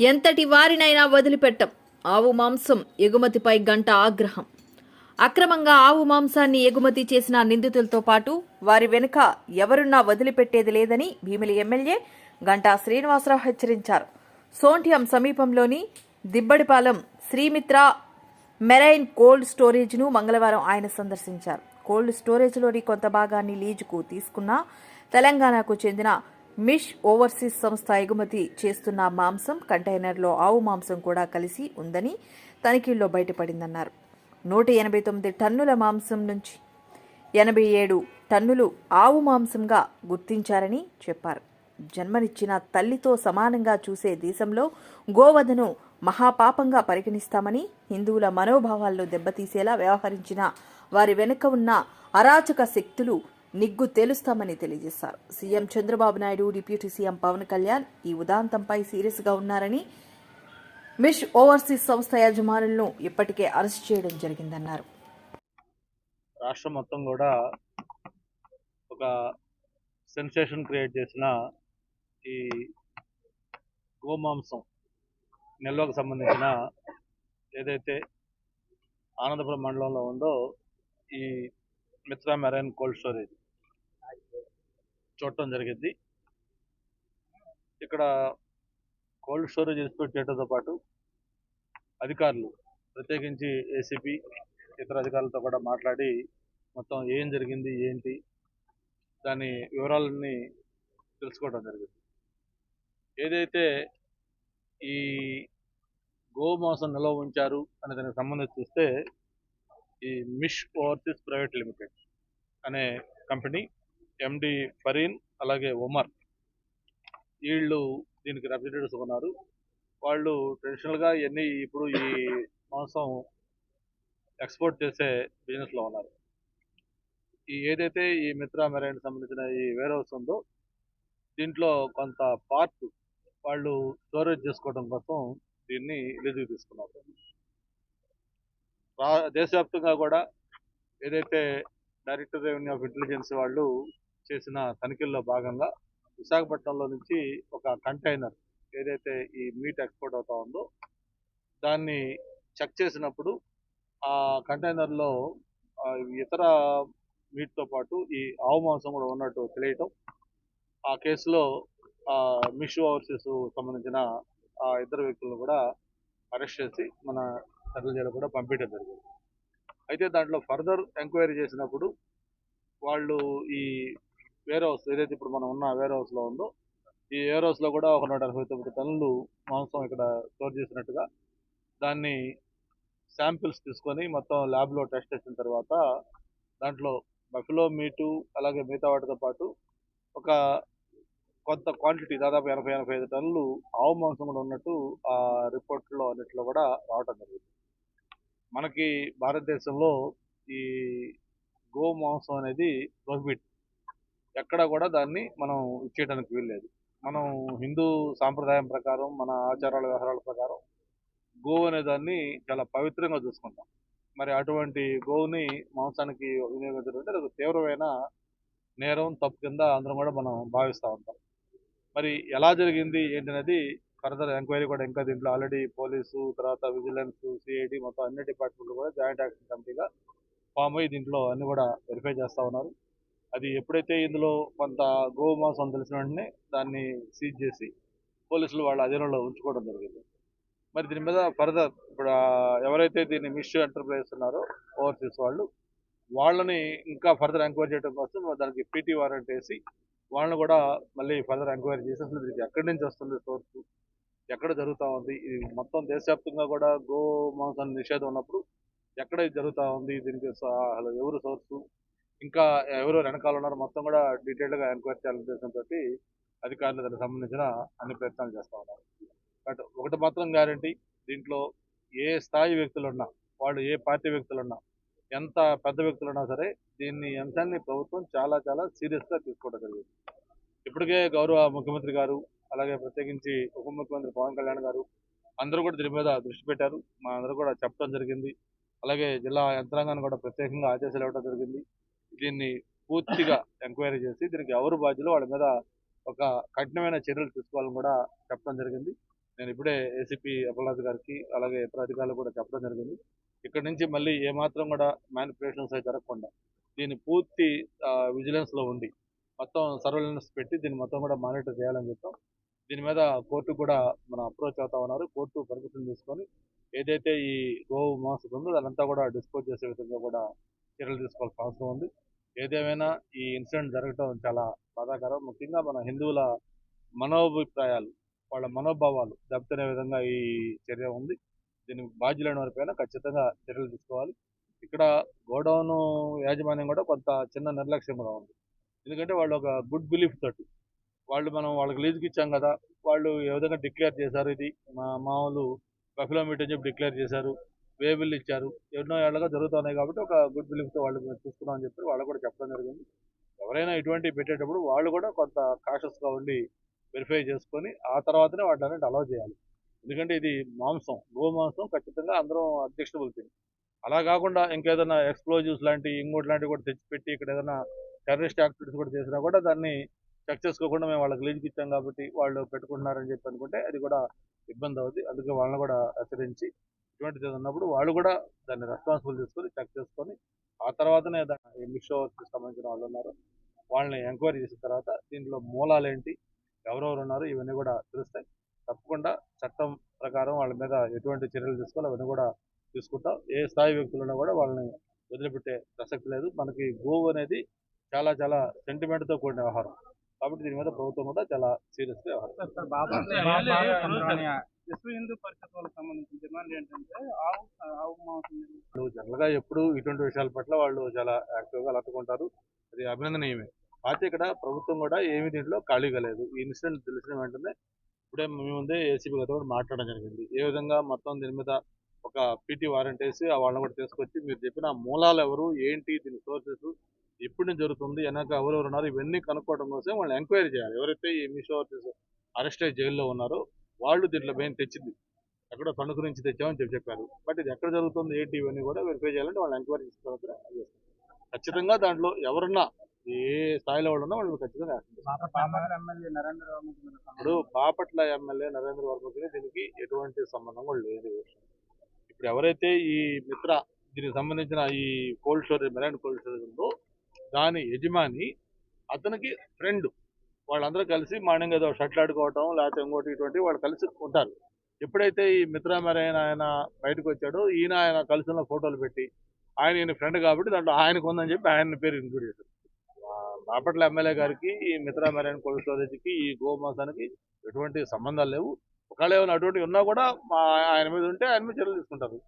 ఎంతటి వారినైనా వదిలిపెట్టం. ఆవు మాంసం ఎగుమతిపై గంట ఆగ్రహం. అక్రమంగా ఆవు మాంసాన్ని ఎగుమతి చేసిన నిందితులతో పాటు వారి వెనుక ఎవరున్నా వదిలిపెట్టేది లేదని భీమిలి ఎమ్మెల్యే గంటా శ్రీనివాసరావు హెచ్చరించారు. సోంఠ్యం సమీపంలోని దిబ్బడిపాలెం శ్రీమిత్ర మెరైన్ కోల్డ్ స్టోరేజ్ను మంగళవారం ఆయన సందర్శించారు. కోల్డ్ స్టోరేజ్లోని కొంత భాగాన్ని లీజుకు తీసుకున్న తెలంగాణకు చెందిన మిష్ ఓవర్సీస్ సంస్థ ఎగుమతి చేస్తున్న మాంసం కంటైనర్లో ఆవు మాంసం కూడా కలిసి ఉందని తనిఖీల్లో బయటపడిందన్నారు. నూట ఎనభై తొమ్మిది టన్నుల మాంసం నుంచి ఎనభై ఏడు టన్నులు ఆవు మాంసంగా గుర్తించారని చెప్పారు. జన్మనిచ్చిన తల్లితో సమానంగా చూసే దేశంలో గోవధను మహాపాపంగా పరిగణిస్తామని హిందువుల మనోభావాలను దెబ్బతీసేలా వ్యవహరించిన వారి వెనుక ఉన్న అరాచక శక్తులు నిగ్గు తేలుస్తామని తెలియజేశారు. CM Chandrababu Naidu deputy CM Pawan Kalyan ఈ ఉదాంతంపై సీరియస్గా ఉన్నారని మిష్ ఓవర్సీస్ సంస్థ యజమానులను ఇప్పటికే అరెస్ట్ చేయడం జరిగిందన్నారు. రాష్ట్రం మొత్తం కూడా ఒక సెన్సేషన్ క్రియేట్ చేసిన ఈ గోమాంసం నిల్వకు సంబంధించిన ఏదైతే ఆనందపురం మండలంలో ఉందో ఈ మిత్రా మెరైన్ కోల్డ్ స్టోరేజ్ చూడటం జరిగింది. ఇక్కడ కోల్డ్ స్టోరేజ్ ఇన్స్పెక్ట్ చేయడంతో పాటు అధికారులు ప్రత్యేకించి ఏసీపీ ఇతర అధికారులతో కూడా మాట్లాడి మొత్తం ఏం జరిగింది ఏంటి దాని వివరాలన్నీ తెలుసుకోవడం జరిగింది. ఏదైతే ఈ గోమాంసం నిల్వ ఉంచారు అనే దానికి సంబంధించి చూస్తే ఈ మిష్ ఓవర్సీస్ ప్రైవేట్ లిమిటెడ్ అనే కంపెనీ ఎండి ఫరీన్ అలాగే ఉమర్ వీళ్ళు దీనికి రిప్రజెంటేటివ్స్ ఉన్నారు. వాళ్ళు ట్రెడిషనల్గా ఇవన్నీ ఇప్పుడు ఈ మాంసం ఎక్స్పోర్ట్ చేసే బిజినెస్లో ఉన్నారు. ఈ ఏదైతే ఈ మిత్రా మెరైన్ సంబంధించిన ఈ వేర్ హౌస్ ఉందో దీంట్లో కొంత పార్ట్ వాళ్ళు స్టోరేజ్ చేసుకోవడం కోసం దీన్ని లీజుకు తీసుకున్నారు. రా దేశవ్యాప్తంగా కూడా ఏదైతే డైరెక్టర్ రెవెన్యూ ఆఫ్ ఇంటెలిజెన్స్ వాళ్ళు చేసిన తనిఖీల్లో భాగంగా విశాఖపట్నంలో నుంచి ఒక కంటైనర్ ఏదైతే ఈ మీట్ ఎక్స్పోర్ట్ అవుతా ఉందో దాన్ని చెక్ చేసినప్పుడు ఆ కంటైనర్లో ఇతర మీట్తో పాటు ఈ ఆవు మాంసం కూడా ఉన్నట్టు తెలియటం ఆ కేసులో ఆ, మిషు ఓవర్సీస్ సంబంధించిన ఆ ఇద్దరు వ్యక్తులను కూడా అరెస్ట్ చేసి మన సెంట్రల్ జైలు కూడా పంపించడం జరిగింది. అయితే దాంట్లో ఫర్దర్ ఎంక్వైరీ చేసినప్పుడు వాళ్ళు ఈ వేర్ హౌస్ ఏదైతే ఇప్పుడు మనం ఉన్న వేర్ హౌస్లో ఉందో ఈ వేర్ హౌస్లో కూడా ఒక నూట అరవై తొమ్మిది టన్నులు మాంసం ఇక్కడ స్టోర్ చేసినట్టుగా దాన్ని శాంపిల్స్ తీసుకొని మొత్తం ల్యాబ్లో టెస్ట్ చేసిన తర్వాత దాంట్లో బఫిలో మీటు అలాగే మిగతా వాటితో పాటు ఒక కొంత క్వాంటిటీ దాదాపు ఎనభై ఎనభై ఐదు టన్నులు ఆవు మాంసం కూడా ఉన్నట్టు ఆ రిపోర్ట్లో అన్నిట్లో కూడా రావటం జరిగింది. మనకి భారతదేశంలో ఈ గో మాంసం అనేది ప్రోహిబిట్ ఎక్కడ కూడా దాన్ని మనం ఇచ్చేయడానికి వీల్లేదు. మనం హిందూ సాంప్రదాయం ప్రకారం మన ఆచారాల వ్యవహారాల ప్రకారం గోవు అనే దాన్ని చాలా పవిత్రంగా చూసుకుంటాం. మరి అటువంటి గోవుని మాంసానికి వినియోగించడం అంటే అది తీవ్రమైన నేరం తప్పు కింద అందరం కూడా మనం భావిస్తూ ఉంటాం. మరి ఎలా జరిగింది ఏంటనేది ఫర్దర్ ఎంక్వైరీ కూడా ఇంకా దీంట్లో ఆల్రెడీ పోలీసు తర్వాత విజిలెన్స్ సిఐడి మొత్తం అన్ని డిపార్ట్మెంట్లు కూడా జాయింట్ యాక్షన్ కమిటీగా ఫామ్ అయ్యి దీంట్లో అన్ని కూడా వెరిఫై చేస్తూ ఉన్నారు. అది ఎప్పుడైతే ఇందులో కొంత గోవు మాంసం తెలిసిన వెంటనే దాన్ని సీజ్ చేసి పోలీసులు వాళ్ళ అధీనంలో ఉంచుకోవడం జరిగింది. మరి దీని మీద ఫర్దర్ ఇప్పుడు ఎవరైతే దీన్ని మిస్ ఎంటర్ప్రైజ్ ఉన్నారో ఓవర్సీస్ వాళ్ళు వాళ్ళని ఇంకా ఫర్దర్ ఎంక్వైరీ చేయడం కోసం దానికి పీటీ వారెంట్ వేసి వాళ్ళని కూడా మళ్ళీ ఫర్దర్ ఎంక్వైరీ చేసి అసలు ఇది ఎక్కడి నుంచి వస్తుంది సోర్స్ ఎక్కడ జరుగుతూ ఉంది? ఇది మొత్తం దేశవ్యాప్తంగా కూడా గో మాంసం నిషేధం ఉన్నప్పుడు ఎక్కడ ఇది జరుగుతూ ఉంది? దీనికి అసలు ఎవరు సోర్సు ఇంకా ఎవరు వెనకాల ఉన్నారు. మొత్తం కూడా డీటెయిల్డ్గా ఎంక్వైరీ చేయాలని ఉద్దేశంతో అధికారులు దానికి సంబంధించిన అన్ని ప్రయత్నాలు చేస్తూ ఉన్నారు. బట్ ఒకటి మాత్రం గ్యారంటీ దీంట్లో ఏ స్థాయి వ్యక్తులు ఉన్నా వాళ్ళు ఏ పార్టీ వ్యక్తులు ఉన్నా ఎంత పెద్ద వ్యక్తులు ఉన్నా సరే దీన్ని అంశాన్ని ప్రభుత్వం చాలా చాలా సీరియస్గా తీసుకోవడం జరిగింది. ఇప్పటికే గౌరవ ముఖ్యమంత్రి గారు అలాగే ప్రత్యేకించి ఉప ముఖ్యమంత్రి పవన్ కళ్యాణ్ గారు అందరూ కూడా దీని మీద దృష్టి పెట్టారు. మా అందరూ కూడా చెప్పడం జరిగింది. అలాగే జిల్లా యంత్రాంగాన్ని కూడా ప్రత్యేకంగా ఆదేశాలు ఇవ్వడం జరిగింది. దీన్ని పూర్తిగా ఎంక్వైరీ చేసి దీనికి ఎవరు బాధ్యులు వాళ్ళ మీద ఒక కఠినమైన చర్యలు తీసుకోవాలని కూడా చెప్పడం జరిగింది. నేను ఇప్పుడే ఏసీపీ అప్పలనాథ్ గారికి అలాగే ఇతర అధికారులు కూడా చెప్పడం జరిగింది. ఇక్కడ నుంచి మళ్ళీ ఏమాత్రం కూడా మ్యానిపులేషన్స్ అవి జరగకుండా దీన్ని పూర్తి విజిలెన్స్లో ఉండి మొత్తం సర్వేలెన్స్ పెట్టి దీన్ని మొత్తం కూడా మానిటర్ చేయాలని చెప్తాం దీని మీద కోర్టు కూడా మన అప్రోచ్ అవుతా ఉన్నారు. కోర్టు పర్మిషన్ తీసుకొని ఏదైతే ఈ గోవు మాంసం ఉందో దానంతా కూడా డిస్పోజ్ చేసే విధంగా కూడా చర్యలు తీసుకోవాల్సిన అవసరం ఉంది. ఏదేమైనా ఈ ఇన్సిడెంట్ జరగటం చాలా బాధాకరం. ముఖ్యంగా మన హిందువుల మనోభిప్రాయాలు వాళ్ళ మనోభావాలు దెబ్బతినే విధంగా ఈ చర్య ఉంది. దీనికి బాధ్యులైన వారిపైన ఖచ్చితంగా చర్యలు తీసుకోవాలి. ఇక్కడ గోడౌన్ యాజమాన్యం కూడా కొంత చిన్న నిర్లక్ష్యం కూడా ఉంది. ఎందుకంటే వాళ్ళు ఒక గుడ్ బిలీఫ్ తోటి వాళ్ళు మనం వాళ్ళకి లీజుకి ఇచ్చాం కదా వాళ్ళు ఏ విధంగా డిక్లేర్ చేశారు ఇది? మా మామూలు బఫిలో మీట్ అని చెప్పి డిక్లేర్ చేశారు. వేబిల్ ఇచ్చారు. ఎన్నో ఏళ్ళగా జరుగుతున్నాయి కాబట్టి ఒక గుడ్ బిలీఫ్తో వాళ్ళు మేము చూసుకున్నాం అని చెప్పి వాళ్ళు కూడా చెప్పడం జరిగింది. ఎవరైనా ఇటువంటి పెట్టేటప్పుడు వాళ్ళు కూడా కొంత కాషస్గా ఉండి వెరిఫై చేసుకొని ఆ తర్వాతనే వాటిని అలౌ చేయాలి. ఎందుకంటే ఇది మాంసం గో మాంసం ఖచ్చితంగా అందరం అబ్జెక్షనబుల్ థింగ్ అలా కాకుండా ఇంకేదైనా ఎక్స్ప్లోజివ్స్ లాంటి ఇంకోటి లాంటివి కూడా తెచ్చిపెట్టి ఇక్కడ ఏదైనా టెర్రరిస్ట్ యాక్టివిటీస్ కూడా చేసినా కూడా దాన్ని చెక్ చేసుకోకుండా మేము వాళ్ళకి లీజుకి ఇచ్చాం కాబట్టి వాళ్ళు పెట్టుకుంటున్నారని చెప్పి అనుకుంటే అది కూడా ఇబ్బంది అవుతుంది అందుకే వాళ్ళని కూడా హెచ్చరించి ఇటువంటిది ఉన్నప్పుడు వాళ్ళు కూడా దాన్ని రెస్పాన్సిబుల్ తీసుకొని చెక్ చేసుకొని ఆ తర్వాతనే దాన్ని షోకి సంబంధించిన వాళ్ళు ఉన్నారు వాళ్ళని ఎంక్వైరీ చేసిన తర్వాత దీంట్లో మూలాలు ఏంటి ఎవరెవరు ఉన్నారు ఇవన్నీ కూడా తెలుస్తాయి. తప్పకుండా చట్టం ప్రకారం వాళ్ళ మీద ఎటువంటి చర్యలు తీసుకోవాలి అవన్నీ కూడా తీసుకుంటాం ఏ స్థాయి వ్యక్తులున్నా కూడా వాళ్ళని వదిలిపెట్టే ప్రసక్తి లేదు. మనకి గోవు అనేది చాలా చాలా సెంటిమెంట్తో కూడిన వ్యవహారం. కాబట్టి దీని మీద ప్రభుత్వం కూడా చాలా సీరియస్గా వ్యవహారం సార్ సార్ బాబా విశ్వ హిందూ పరిషత్ వాళ్ళకి సంబంధించిన డిమాండ్ ఏంటంటే ఆవు ఆవు మాంసం వాళ్ళు. జనరల్గా ఎప్పుడు ఇటువంటి విషయాల పట్ల వాళ్ళు చాలా యాక్టివ్గా అలట్టుకుంటారు అది అభినందనీయమే. అయితే ఇక్కడ ప్రభుత్వం కూడా ఏమి దీంట్లో ఖాళీగా లేదు. ఈ ఇన్సిడెంట్ తెలిసిన వెంటనే ఇప్పుడే మీ ముందే ఏసీబీ గారితో కూడా మాట్లాడడం జరిగింది. ఏ విధంగా మొత్తం దీని మీద ఒక పీటీ వారెంట్ వేసి ఆ వాళ్ళని కూడా తీసుకొచ్చి మీరు చెప్పిన ఆ మూలాలు ఎవరు ఏంటి దీని సోర్సెస్ ఎప్పటి నుంచి జరుగుతుంది వెనక ఎవరెవరు ఉన్నారు ఇవన్నీ కనుక్కోవడం కోసం వాళ్ళు ఎంక్వైరీ చేయాలి. ఎవరైతే ఈ మిషో అరెస్ట్ అయ్యి జైల్లో ఉన్నారో వాళ్ళు దీంట్లో మెయిన్ తెచ్చింది. ఎక్కడో తణుకు నుంచి తెచ్చామని చెప్పి చెప్పారు. బట్ ఇది ఎక్కడ జరుగుతుంది ఏంటి ఇవన్నీ కూడా వెరిఫై చేయాలంటే వాళ్ళు ఎంక్వైరీ చేసిన తర్వాత. ఖచ్చితంగా దాంట్లో ఎవరున్నా ఏ స్థాయిలో వాళ్ళు ఉన్నా వాళ్ళు ఖచ్చితంగా ఇప్పుడు బాపట్ల ఎమ్మెల్యే నరేంద్ర వర్మకి దీనికి ఎటువంటి సంబంధం కూడా లేదు. ఇప్పుడు ఎవరైతే ఈ మిత్ర దీనికి సంబంధించిన ఈ cold storage marine cold storage ఉందో దాని యజమాని అతనికి ఫ్రెండ్ వాళ్ళందరూ కలిసి మార్నింగ్ ఏదో షట్లు ఆడుకోవటం లేకపోతే ఇంకోటి ఇటువంటి వాళ్ళు కలిసి ఉంటారు. ఎప్పుడైతే ఈ మిత్ర మెరైన్ ఆయన బయటకు వచ్చాడో ఈయన ఆయన కలిసిన ఫోటోలు పెట్టి ఆయన ఈయన ఫ్రెండ్ కాబట్టి దాంట్లో ఆయనకు ఉందని చెప్పి ఆయన పేరు ఇంక్లూడ్ చేశారు. బాపట్ల ఎమ్మెల్యే గారికి ఈ మిత్ర మెరైన్ కోల్డ్ స్టోరేజ్కి ఈ గోమాసానికి ఎటువంటి సంబంధాలు లేవు. ఒకవేళ ఏమైనా అటువంటి ఉన్నా కూడా మా ఆయన మీద ఉంటే ఆయన మీద చర్యలు తీసుకుంటారు.